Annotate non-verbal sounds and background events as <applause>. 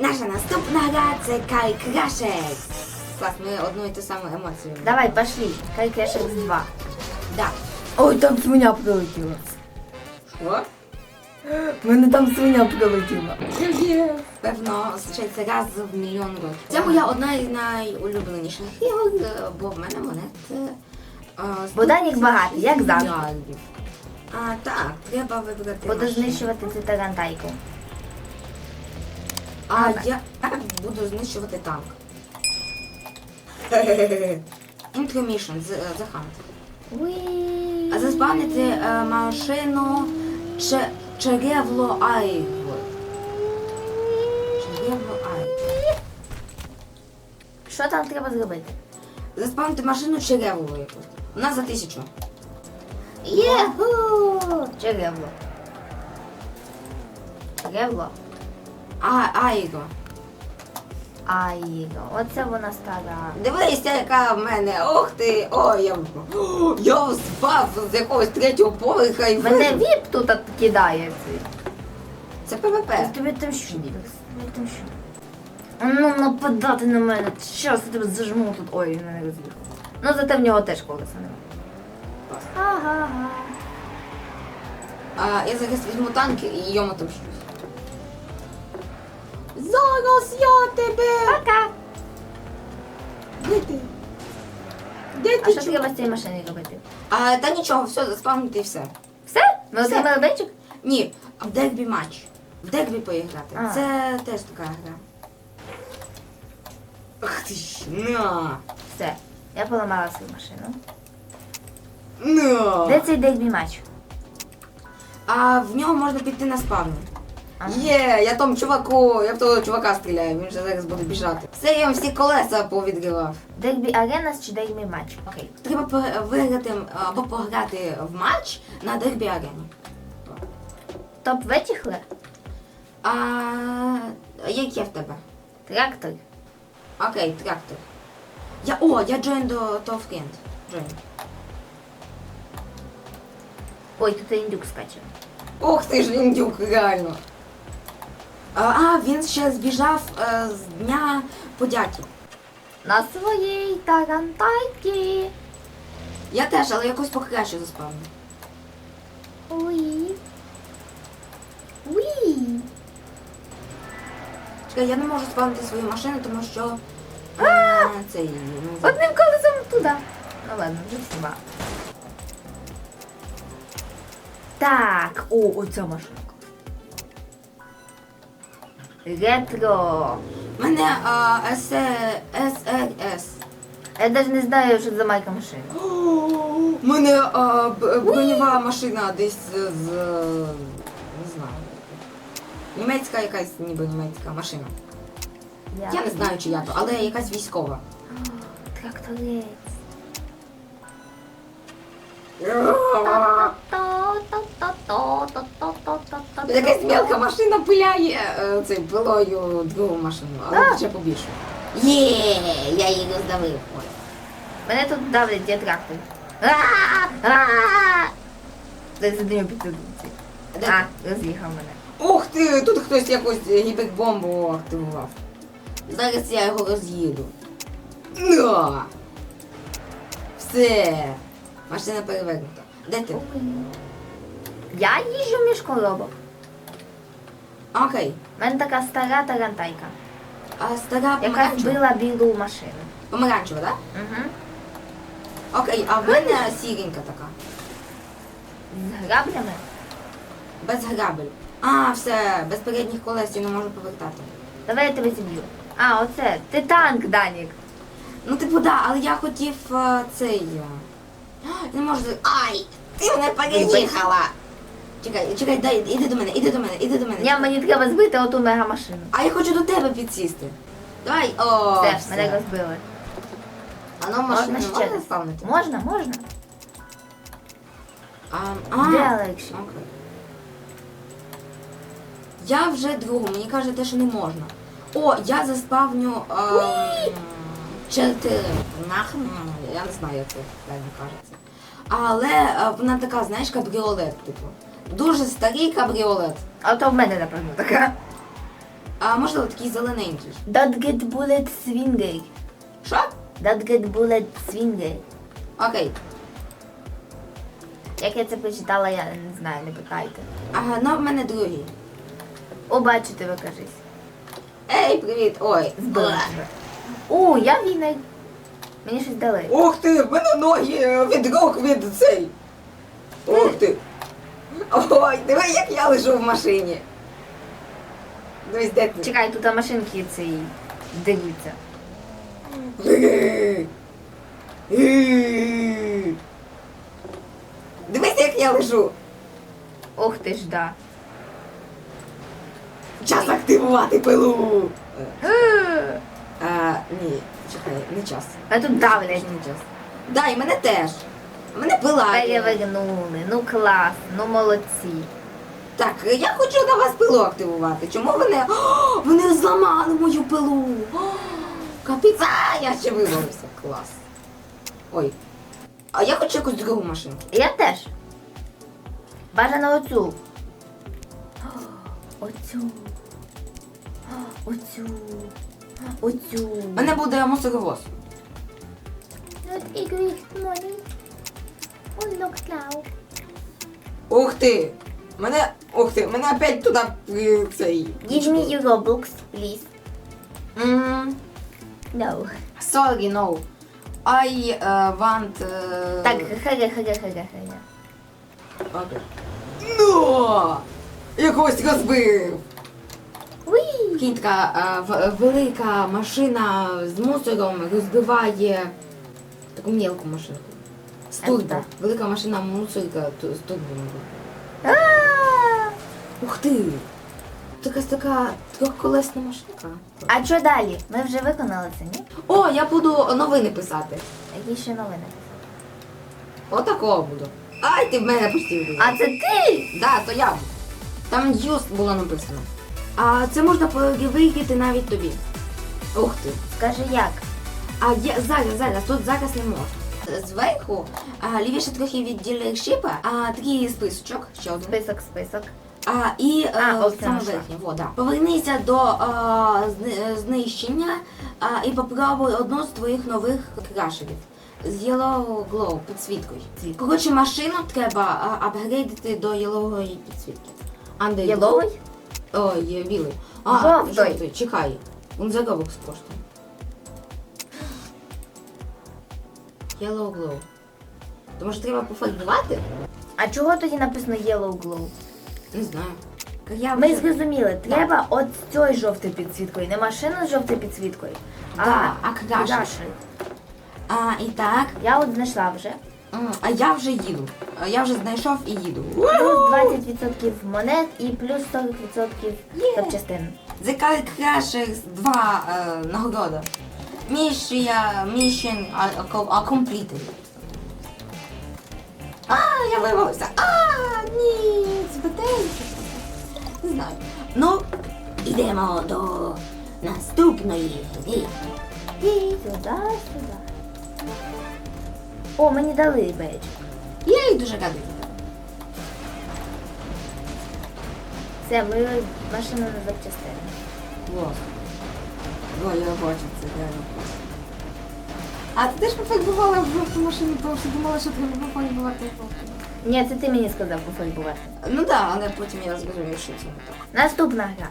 Наша наступна гра це Кай Крашек. Клас, ми одну і ту саму емоцію. Давай, пошли. Кай Кеш X2. Да. Ой, там свиня прилетіла. Що? У мене там свиня прилетіла. Певно, случається раз в мільйон років. Це моя одна із найулюбленіших ігор, е, бо в мене монет. е, Боданік багатий, як завжди. мільярдів. А, так, треба вибрати. Буду знищувати цю тарантайку. А я буду знищувати танк. Інтромішн, The Hunt. А заспавнити е, машину Черевло Айво. Черевло Айво. Що там треба зробити? Заспавнити машину Черевло якусь. У нас за тисячу. Єху! Черевло. Черевло. А, Айго. Айго. Оце вона стара. Дивися, яка в мене. Ох ти! Ой, я, О, <gasps> я впав з якогось третього поверха і Мене віп тут от кидає. Це ПВП. Я тобі там що? Тобі там що? А Ну нападати на мене. Щас я тебе зажму тут. Ой, він мене роз'їхав. Ну зате в нього теж колеса немає. Ага. А, я зараз візьму танки і йому там щось. Зараз я тебе! Пока. Де ти? Де А ти? що чу- треба з цією машиною робити? А, та нічого, все, заспавнити і все. Все? Ми Все. отримали бейчик? Ні, в дербі матч. В дербі поіграти. А. Це теж така гра. Ах ти ж, на! Все. Я поламала свою машину. На! Де цей дербі матч? А в нього можна піти на спавн. Є, я тому чуваку, я в того чувака стріляю, він вже зараз буде біжати. Все, я вам всі колеса повідривав. Дербі аренас чи дербі матч? Окей. Треба по- виграти або пограти в матч на дербі арені. Топ витіхли? А яке в тебе? Трактор. Окей, трактор. Я, о, я join до Top Friend. Join. Ой, тут індюк скаче. Ох ти ж індюк, реально. А, він ще збіжав е, з дня подяки. На своїй тарантайці. Я теж, але якось покраще заспавню. Уї. Уї. Чекай, я не можу спавнити свою машину, тому що е, цей ну, за- Одним колесом туди. Ну ладно, вже всіма. Так, о, оця машинка. Ретро. Мене а, СР- СРС. Я навіть не знаю, що за майка машина. <gasps> У мене а, б- броньова машина десь з, з не знаю. Німецька якась ніби німецька машина. Я не знаю, чия то, але якась військова. <gasps> Тракторець. Якась мелка машина пиляє е, цей пилою другу машину, але вже побільше. Є, я її роздавив. Ой. Мене тут давлять, де трактор. А-а-а! За підсудиться. Де А, роз'їхав мене. Ух ти, тут хтось якусь гібербомбу активував. Зараз я його роз'їду. На! Все. Машина перевернута. Де ти? Я їжджу між коробок. Окей. У мене така стара тарантайка, А стара яка помаранчева? білу машину. Помаранчева, так? Угу. Окей, а в мене сіренька така. З граблями. Без грабель. А, все, без передніх колес я не можу повертати. Давай я тебе зіб'ю. А, оце. Ти танк, Данік. Ну, типу, да, але я хотів е, цей. е, <gasps> Не можу. Ай! Ти мене переїхала! Чекай, чекай, дай, іди до мене, іди до мене, іди до мене. Ні, мені треба збити оту мегамашину. А я хочу до тебе підсісти. Давай, о, Все, все. мене розбили. А ну машину Можна можна ще? спавнити? Можна, можна. А, а, Де Алексій? окей. Я вже другу, мені каже те, що не можна. О, я заспавню ем, чотири. Нахрен, я не знаю, як це правильно кажеться. Але е, вона така, знаєш, кабріолет, типу. Дуже старий кабріолет. А то в мене, напевно, така. А можливо, такий зелененький. That get bullet swinging. Що? That get bullet swinging. Окей. Як я це прочитала, я не знаю, не питайте. Ага, ну в мене другий. О, бачите, ви кажись. Ей, привіт! Ой, Збила тебе. О, я війна. Мені щось дали. Ух ти, в мене ноги е, від рук від цей. Ух ти. Ой, диви, як я лежу в машині. Дивись, де ти? Чекай, тут машинки цей дивляться. Дивись, як я лежу. Ох ти ж да. Час активувати пилу. Е, А, ні, чекай, не час. А тут давлять. Не час. Да, і мене теж. Мене пила. Перевернули. Ну клас, ну молодці. Так, я хочу на вас пилу активувати. Чому вони. О, вони зламали мою пилу. О, Капець, а, я ще вибрався. Клас. Ой. А я хочу якусь другу машинку. Я теж. Бажано оцю. Оцю. Оцю. Оцю. У мене буде мусоровоз. Not egoist Ух ти! Мене. Ух ти, мене опять туди е, цей. Give me your Robux, please. М, No. Sorry, no. I uh, want... Uh... Так, хага, хага, хага, хага. Окей. Ну! Якось розбив! Уй! Прикинь, така е, в- велика машина з мусором розбиває таку мелку машинку. З А, турбо. так. Велика машина мусорка ту- з турбом. А! Ух ти! Така така трьохколесна машинка. А що далі? Ми вже виконали це, ні? О, я буду новини писати. Які ще новини? Отакого буду. Ай, ти в мене постійно. А це ти? Да, то я. Там юст було написано. А це можна перевірити навіть тобі. Ух ти. Скажи як? А є зараз, зараз, тут зараз не можна. Зверху, а, лівіше трохи від ділершипа, а такий списочок, ще один. Список, список. А, і А, а, саме наша. верхнє, во, да. Повернися до а, зни- знищення а, і попробуй одну з твоїх нових крашерів. З Yellow Glow підсвіткою. Коротше, машину треба апгрейдити до ялової підсвітки. Under Єловий? Ой, білий. А, Жовтий. жовтий, чекай. Він заробок коштує. Yellow Glow. То може треба пофарбувати? А чого тоді написано Yellow Glow? Не знаю. Я Ми вже- зрозуміли, треба от з цією жовтою підсвіткою, не машина з жовтою підсвіткою. Да, а крашер. А, і так. Я от знайшла вже. М, А я вже їду. А Я вже знайшов і їду. Плюс 20% монет і плюс 40% запчастин. The Car Crashers 2 е, нагорода. Mission are completed. А, я вирвалася. А, ні, збитейся. Не знаю. Ну, йдемо до наступної гри. І сюди, сюди. О, мені дали бейджик. Я їй дуже радий. Все, ми машина на запчастини. Клас. О, я бачу це, я бачу. А ти теж пофальбувала в жовту машину, тому що думала, що треба пофальбувати жовту. Ні, це ти мені сказав пофальбувати. Ну так, да, але потім я зрозумів, що це не так. Наступна гра.